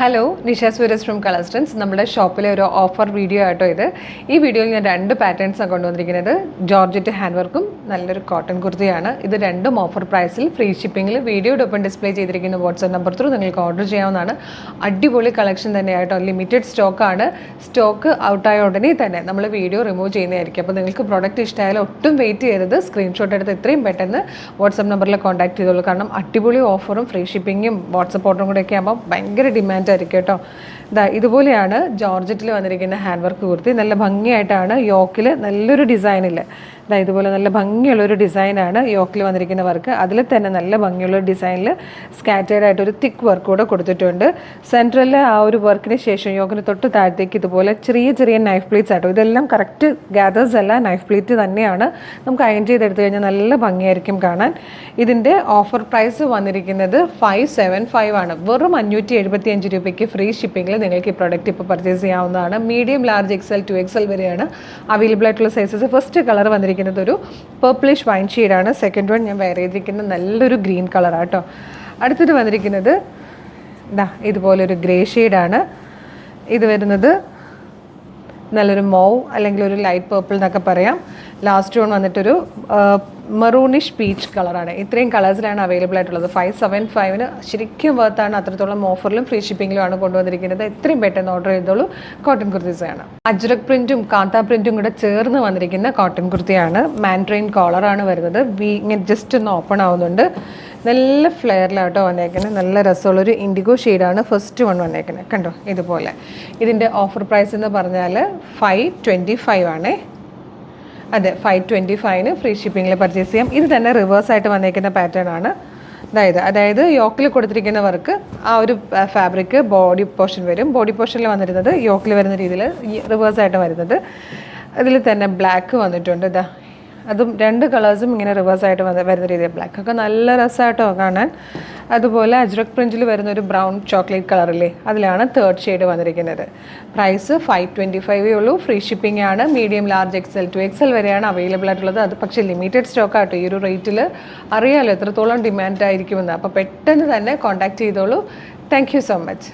Hello Nisha സൂരസ് from കളസ്റ്റൻസ് നമ്മുടെ ഷോപ്പിലെ ഒരു ഓഫർ വീഡിയോ ആട്ടോ ഇത്. ഈ വീഡിയോയിൽ ഞാൻ രണ്ട് പാറ്റേൺസാണ് കൊണ്ടുവന്നിരിക്കുന്നത്. ജോർജറ്റ് ഹാൻഡ് വർക്കും നല്ലൊരു കോട്ടൺ കുർത്തിയാണ്. ഇത് രണ്ടും ഓഫർ പ്രൈസിൽ ഫ്രീ ഷിപ്പിംഗിൽ വീഡിയോടൊപ്പം ഡിസ്പ്ലേ ചെയ്തിരിക്കുന്ന വാട്സ്ആപ്പ് നമ്പർ ത്രൂ നിങ്ങൾക്ക് ഓർഡർ ചെയ്യാവുന്നതാണ്. അടിപൊളി കളക്ഷൻ തന്നെയായിട്ടോ ലിമിറ്റഡ് സ്റ്റോക്കാണ് സ്റ്റോക്ക് ഔട്ടായ ഉടനെ തന്നെ നമ്മൾ വീഡിയോ റിമൂവ് ചെയ്യുന്നതായിരിക്കും. അപ്പോൾ നിങ്ങൾക്ക് പ്രോഡക്റ്റ് ഇഷ്ടമായാലും ഒട്ടും വെയിറ്റ് ചെയ്യരുത്. സ്ക്രീൻഷോട്ട് എടുത്ത് എത്രയും പെട്ടെന്ന് വാട്സപ്പ് നമ്പറിൽ കോൺടാക്ട് ചെയ്തോളൂ. കാരണം അടിപൊളി ഓഫറും ഫ്രീ ഷിപ്പിങ്ങും വാട്സപ്പ് ഓർഡറും കൂടെ ഒക്കെ ആകുമ്പോൾ ഭയങ്കര ഡിമാൻഡ് ആയിരിക്കും കേട്ടോ. ഇതാ ഇതുപോലെയാണ് ജോർജറ്റിൽ വന്നിരിക്കുന്ന ഹാൻഡ് വർക്ക് കുർത്തി. നല്ല ഭംഗിയായിട്ടാണ് യോക്കിൽ നല്ലൊരു ഡിസൈനിൽ ദാ ഇതുപോലെ നല്ല ഭംഗിയുള്ളൊരു ഡിസൈനാണ് യോക്കിൽ വന്നിരിക്കുന്ന വർക്ക്. അതിൽ തന്നെ നല്ല ഭംഗിയുള്ള ഡിസൈനിൽ സ്കാറ്റേഡ് ആയിട്ട് ഒരു തിക്ക് വർക്ക് കൂടെ കൊടുത്തിട്ടുണ്ട്. സെൻട്രലിൽ ആ ഒരു വർക്കിന് ശേഷം യോക്കിന് തൊട്ട് താഴത്തേക്ക് ഇതുപോലെ ചെറിയ ചെറിയ നൈഫ് പ്ലേറ്റ്സ് ആട്ടോ. ഇതെല്ലാം കറക്റ്റ് ഗാദേഴ്സ് അല്ല നൈഫ് പ്ലേറ്റ് തന്നെയാണ്. നമുക്ക് അയൺ ചെയ്തെടുത്തു കഴിഞ്ഞാൽ നല്ല ഭംഗിയായിരിക്കും കാണാൻ. ഇതിന്റെ ഓഫർ പ്രൈസ് വന്നിരിക്കുന്നത് ഫൈവ് സെവൻ ഫൈവ് ആണ്. വെറും അഞ്ഞൂറ്റി എഴുപത്തി അഞ്ച് രൂപയ്ക്ക് ഫ്രീ ഷിപ്പിങ്ങിൽ നിങ്ങൾക്ക് ഈ പ്രോഡക്റ്റ് ഇപ്പോൾ പർച്ചേസ് ചെയ്യാവുന്നതാണ്. Medium large XL to XL വരെയാണ് അവൈലബിൾ ആയിട്ടുള്ള സൈസസ് ഫസ്റ്റ് കളർ വന്നിരിക്കുന്നത് ഒരു പേർപ്പിളിഷ് വൈൻ ഷെയ്ഡാണ് സെക്കൻഡ് വൺ ഞാൻ വെയർ ചെയ്തിരിക്കുന്ന നല്ലൊരു ഗ്രീൻ കളറാണ് കേട്ടോ അടുത്തത് വന്നിരിക്കുന്നത് ഇതാ ഇതുപോലൊരു ഗ്രേ ഷെയ്ഡാണ് ഇത് വരുന്നത് നല്ലൊരു മൗ അല്ലെങ്കിൽ ഒരു ലൈറ്റ് പേർപ്പിൾ എന്നൊക്കെ പറയാം. ലാസ്റ്റ് വൺ വന്നിട്ടൊരു മെറൂണിഷ് പീച്ച് കളറാണ് ഇത്രയും കളേഴ്സിലാണ് അവൈലബിൾ ആയിട്ടുള്ളത്. ഫൈവ് സെവൻ ഫൈവിന് ശരിക്കും വർത്താണ് അത്രത്തോളം ഓഫറിലും ഫ്രീ ഷിപ്പിങ്ങിലും ആണ് കൊണ്ടുവന്നിരിക്കുന്നത്. എത്രയും പെട്ടെന്ന് ഓർഡർ ചെയ്തോളൂ. കോട്ടൺ കുർത്തീസാണ് അജ്രക് പ്രിന്റും കാന്ത പ്രിന്റും കൂടെ ചേർന്ന് വന്നിരിക്കുന്ന കോട്ടൺ കുർത്തിയാണ്. മാൻട്രെയിൻ കോളറാണ് വരുന്നത്. വി ഇങ്ങനെ ജസ്റ്റ് ഒന്ന് ഓപ്പൺ ആവുന്നുണ്ട്. നല്ല ഫ്ലെയറിലാട്ടോ വന്നേക്കുന്നത് നല്ല രസമുള്ളൊരു ഇൻഡിഗോ ഷെയ്ഡാണ് ഫസ്റ്റ് വൺ വന്നേക്കുന്നത് കണ്ടോ? ഇതുപോലെ. ഇതിന്റെ ഓഫർ പ്രൈസ് എന്ന് പറഞ്ഞാൽ ഫൈവ് ട്വന്റി ഫൈവ് ആണേ. അതെ ഫൈവ് ട്വന്റി ഫൈവിന് ഫ്രീ ഷിപ്പിങ്ങിൽ പർച്ചേസ് ചെയ്യാം. ഇത് തന്നെ റിവേഴ്സ് ആയിട്ട് വന്നേക്കുന്ന പാറ്റേൺ ആണ്. അതായത് അതായത് യോക്കിൽ കൊടുത്തിരിക്കുന്ന വർക്ക് ആ ഒരു ഫാബ്രിക് ബോഡി പോർഷൻ വരും. ബോഡി പോർഷനിൽ വന്നിരുന്നത് യോക്കിൽ വരുന്ന രീതിയിൽ റിവേഴ്സ് ആയിട്ട് വരുന്നത്. അതിൽ തന്നെ ബ്ലാക്ക് വന്നിട്ടുണ്ട് ഇതാ അതും രണ്ട് കളേഴ്സും ഇങ്ങനെ റിവേഴ്സ് ആയിട്ട് വരുന്ന രീതിയിൽ ബ്ലാക്ക് ഒക്കെ നല്ല രസമായിട്ടോ കാണാൻ. അതുപോലെ അജ്രക് പ്രിന്റിൽ വരുന്ന ഒരു ബ്രൗൺ ചോക്ലേറ്റ് കളറില്ലേ അതിലാണ് തേർഡ് ഷെയ്ഡ് വന്നിരിക്കുന്നത്. പ്രൈസ് ഫൈവ് ട്വന്റി ഫൈവേ ഉള്ളൂ. ഫ്രീ ഷിപ്പിംഗ് ആണ്. Medium large XL to XL വരെയാണ് അവൈലബിൾ ആയിട്ടുള്ളത്. അത് പക്ഷേ ലിമിറ്റഡ് സ്റ്റോക്ക് ആട്ടോ. ഈ ഒരു റേറ്റിൽ അറിയാമല്ലോ എത്രത്തോളം ഡിമാൻഡ് ആയിരിക്കുമെന്ന്. അപ്പോൾ പെട്ടെന്ന് തന്നെ കോൺടാക്റ്റ് ചെയ്തോളൂ. Thank so much